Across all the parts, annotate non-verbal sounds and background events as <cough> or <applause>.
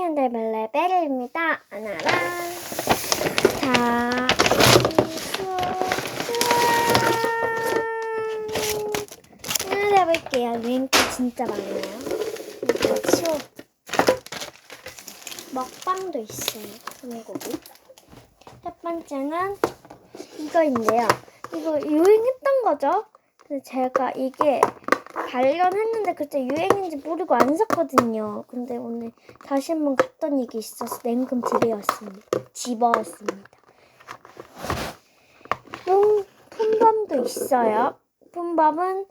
싱싱한데 멜레베리입니다. 하나랑 자, 하나 해볼게요. 유행기 진짜 많아요. 이거 치워. 먹방도 있어요. 소고기. 첫 번째는 이거인데요. 이거 유행했던 거죠. 근데 제가 이게 발견했는데 그때 유행인지 모르고 안 샀거든요. 근데 오늘 다시 한번 갔던 얘기 있어서 냉큼 집에왔습니다. 집어왔습니다. 용 품밤도 있어요. 품밤은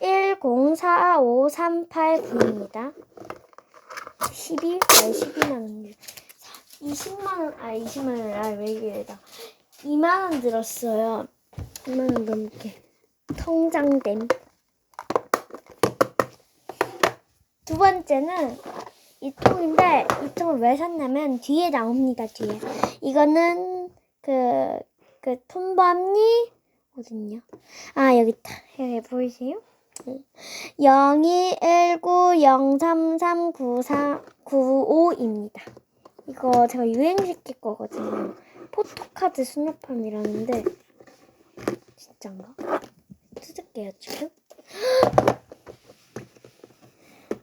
1045389입니다. 12? 아, 12만 원. 20만 원, 아, 20만 원, 아, 왜 이게 다 2만 원 들었어요. 2만 원 넘게. 통장됨. 두 번째는 이 통인데 이 통을 왜 샀냐면 뒤에 나옵니다 뒤에. 이거는 그 그 톰밤니 어딨냐? 아 여기 있다. 여기 보이세요? 0219033995입니다. 이거 제가 유행시킬 거거든요. 포토카드 스노팜이라는데. 진짠가? 뜯을게요 지금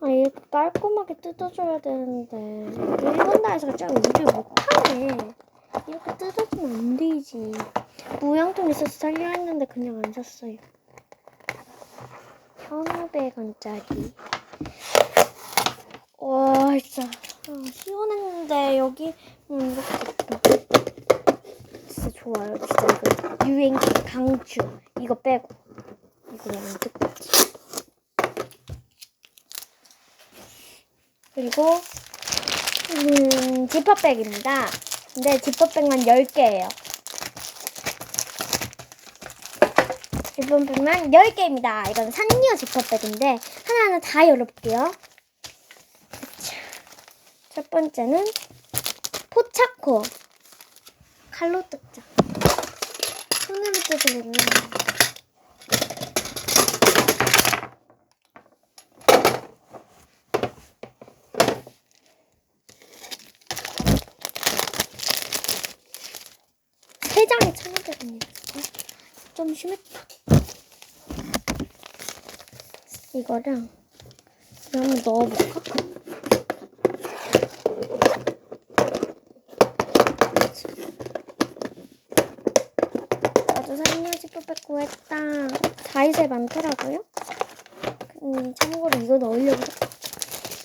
아, 이렇게 깔끔하게 뜯어줘야 되는데 일본 나라에서 좀 일을 못하네. 이렇게 뜯어주면 안 되지. 무형통 있어서 살려 했는데 그냥 안 샀어요. 1,500원짜리. 와, 진짜 아, 시원했는데 여기 음, 이렇게. 진짜 좋아요. 진짜 이거 유행 강추. 이거 빼고 이거 안 뜯겠 그리고 음, 지퍼백입니다. 근데 지퍼백만 10개예요. 지퍼백만 10개입니다. 이건 산리오 지퍼백인데 하나하나 다 열어볼게요. 자, 첫 번째는 포차코 칼로 뜯자. 손으로 뜯으면 세 장이 천 원짜리입니다. 좀 심했다. 이거랑 이거 한번 넣어볼까? 나도 산녀지 뽑았고 했다. 사이즈에 많더라고요. 음, 참고로 이거 넣으려고.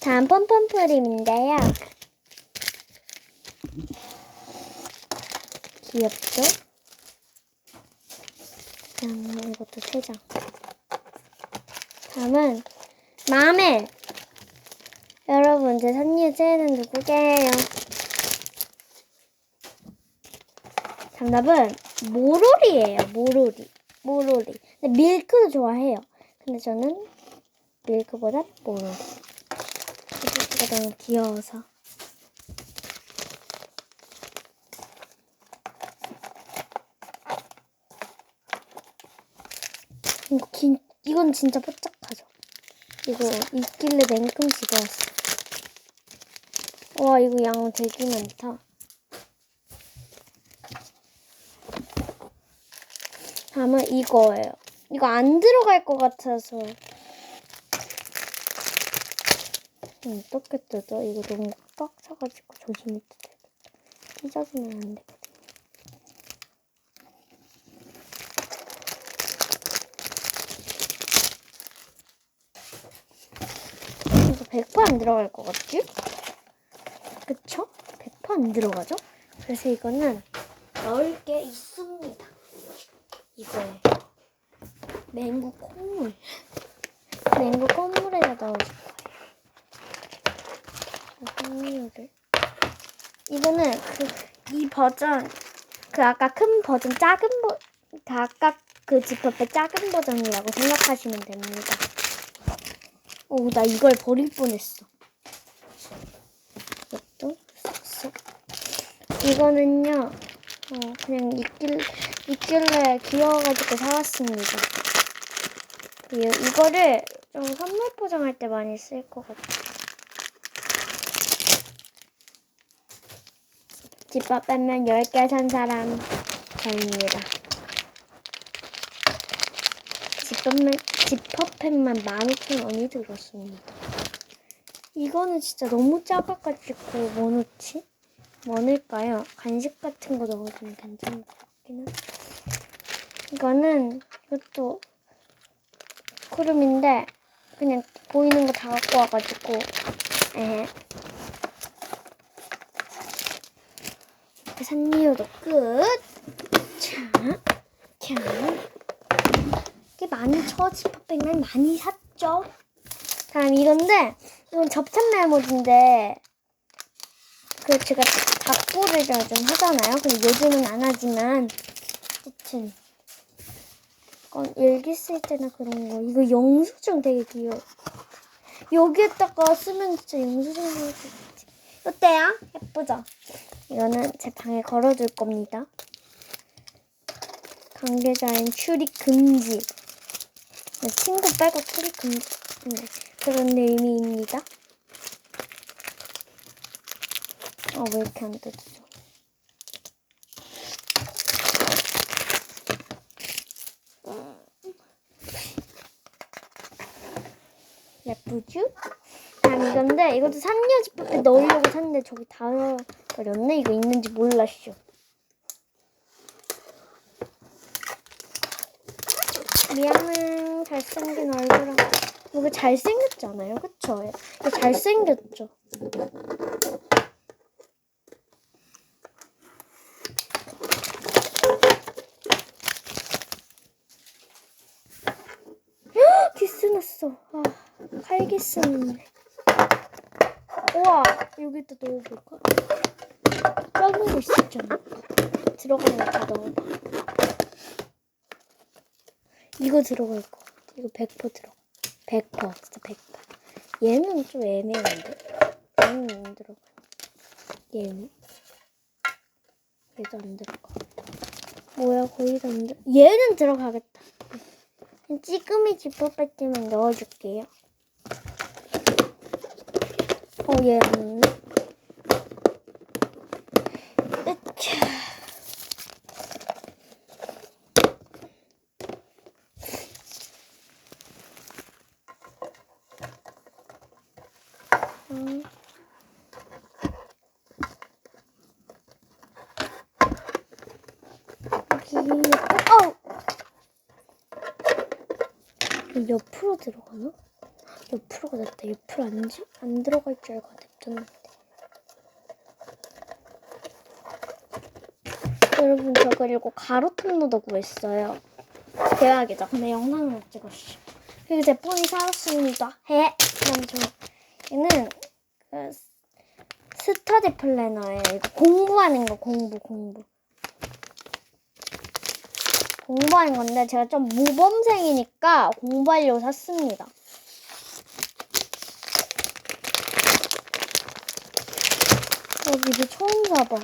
다음 펌펌프림인데요. 귀엽죠? 그다음에 이것도 세 장. 다음은 마멜. 여러분 제 선유제는 누구게요? 정답은 모로리예요. 모로리. 모로리. 근데 밀크도 좋아해요. 근데 저는 밀크보다 모로리. 이거 너무 귀여워서. 이거 긴, 이건 진짜 뽀짝하죠. 이거 있길래 냉큼 집어왔어. 와, 이거 양 되게 많다. 다음은 이거예요. 이거 안 들어갈 것 같아서. 음, 어떻게 뜯어? 이거 너무 꽉 차가지고 조심히 뜯어야겠다. 찢어지면 안 되거든. 100%안 들어갈 것 같지? 그쵸? 100%안 들어가죠? 그래서 이거는 넣을 게 있습니다. 이거에 맹구 콩물. 맹구 콩물에다 넣어줄 거예요. 콩물을. 이거는 그 이 버전 그 아까 큰 버전 작은 버, 그 아까 그 지퍼백 작은 버전이라고 생각하시면 됩니다. 오, 나 이걸 버릴 뻔했어. 이것도 쏙쏙. 이거는요, 어, 그냥 있길, 있길래 귀여워가지고 사왔습니다. 이, 이거를 좀 선물 포장할 때 많이 쓸 것 같아요. 집밥 빼면 10개 산 사람 저입니다. 집밥만, 집밥팩만 15,000원이 들었습니다. 이거는 진짜 너무 작아가지고 뭐 넣지? 뭐 넣을까요? 간식 같은 거 넣어주면 괜찮을 것 같긴 한데. 이거는 이것도 크림인데 그냥 보이는 거 다 갖고 와가지고 에 이렇게 산리오도 끝. 자, 자. 많이 쳐 지퍼백만 많이 샀죠. 다음 이건데 이건 접착 메모지인데 그 제가 답부를 좀 하잖아요. 근데 요즘은 안 하지만 하여튼 이건 일기 쓸 때나 그런 거 이거 영수증 되게 귀여워. 여기에다가 쓰면 진짜 영수증 나올 것 같아. 어때요? 예쁘죠? 이거는 제 방에 걸어둘 겁니다. 관계자인 출입 금지. 네, 친구 빼고 출입 금지. 네, 그런 의미입니다. 어, 왜 이렇게 안 뜯어져? 예쁘죠? 다음 이건데 이것도 산녀 집밥에 넣으려고 샀는데 저기 다 버렸네. 이거 있는지 몰랐쇼. 미안해. 잘생긴 얼굴랑 이거 잘생겼잖아요. 그쵸? 이거 잘생겼죠? 헉, 기스 났어. 아, 칼기스 났네. 우와, 여기다 넣어볼까? 작은 거 있었잖아. 들어가는 거 다 넣어봐. 이거 들어갈 거. 이거 100% 들어가. 100% 진짜 100%. 얘는 좀 애매한데. 얘는 안 들어가. 얘는. 얘도 안 들어가. 뭐야 거의 다안 들어. 얘는 들어가겠다. 찌끄미 지퍼백지만 넣어줄게요. 어, 얘 안 넣네. 음. 여기, 어! 이거 옆으로 들어가나? 옆으로가 낫다. 옆으로 안, 지- 안 들어갈 줄 알고 냅뒀는데. 여러분, 저 그리고 가로 톱노도 구했어요. 대박이죠? 근데 영상을 못 찍었어. 그리고 제 폰이 살았습니다. 해! 그럼 저, 얘는, 그, 스터디 플래너예요. 이거 공부하는 거, 공부, 공부. 공부하는 건데 제가 좀 모범생이니까 공부하려고 샀습니다. 어, 이게 처음 사봐.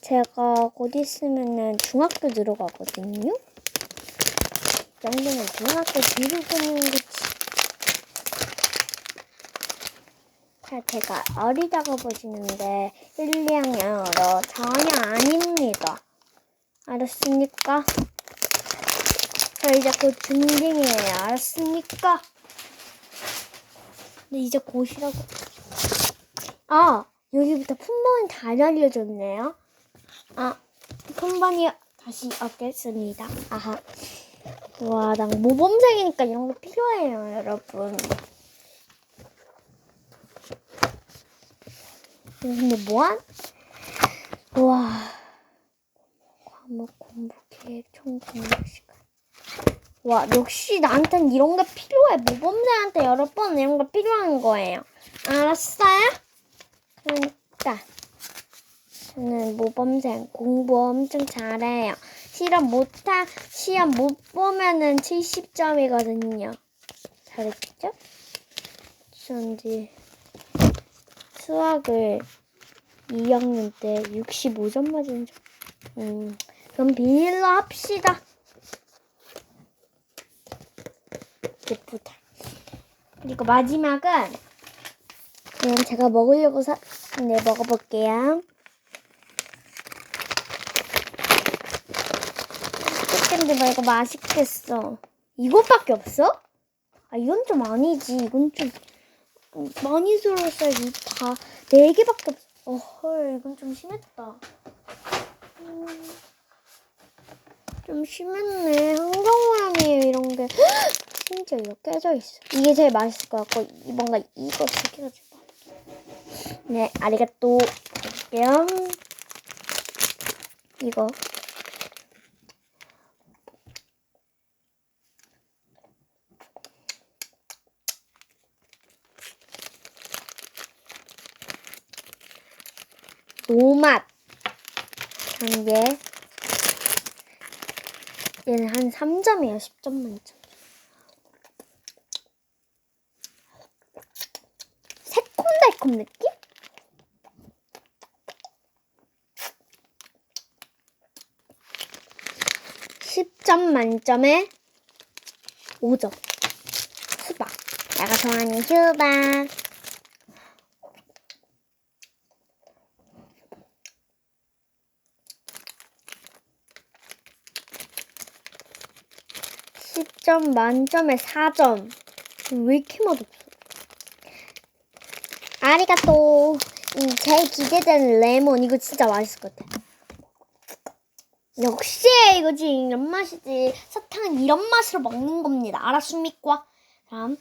제가 곧 있으면은 중학교 들어가거든요. 이 정도면 중학교 뒤로 보는 거지. 자, 제가 어리다고 보시는데 1, 2학년으로 전혀 아닙니다. 알았습니까? 저 이제 곧 중딩이에요. 알았습니까? 근데 이제 곧이라고. 아, 여기부터 품번이 다 알려줬네요. 아, 품번이 다시 얻겠습니다. 아하. 와, 난 모범생이니까 이런 거 필요해요, 여러분. 근데 뭐한? 와 과목 공부 계획 총 공부 시간. 와 역시 나한텐 이런 게 필요해. 모범생한테 여러 번 이런 거 필요한 거예요. 알았어요? 그러니까 저는 모범생 공부 엄청 잘해요. 시험 못하 시험 못 보면은 70점이거든요. 잘했죠? 전지 수학을 2학년 때 65점 맞은 적. 음, 그럼 비밀로 합시다. 예쁘다. 그리고 마지막은 그냥 제가 먹으려고 사, 네, 먹어볼게요. 캔디 말고 맛있겠어. 이것밖에 없어? 아, 이건 좀 아니지. 이건 좀 음, 많이 들었어야지. 다, 네 개밖에 없어. 어, 헐, 이건 좀 심했다. 음, 좀 심했네. 한강 모양이에요, 이런 게. <gasps> 심지어 이거 깨져 있어. 이게 제일 맛있을 것 같고, 이- 뭔가 이거 두 개가 제일. 네, 아리가또. 볼게요. 이거. 노맛 한 개. 얘는 한 3점이에요. 10점 만점. 새콤달콤 느낌? 십점 만점에 5점. 수박. 내가 좋아하는 수박. 십점 만점에 4점. 왜 이렇게 맛없어? 아리가또. 이 제일 기대되는 레몬. 이거 진짜 맛있을 것 같아. 역시 이거지. 이런 맛이지. 사탕은 이런 맛으로 먹는 겁니다. 알았습니까? 그럼.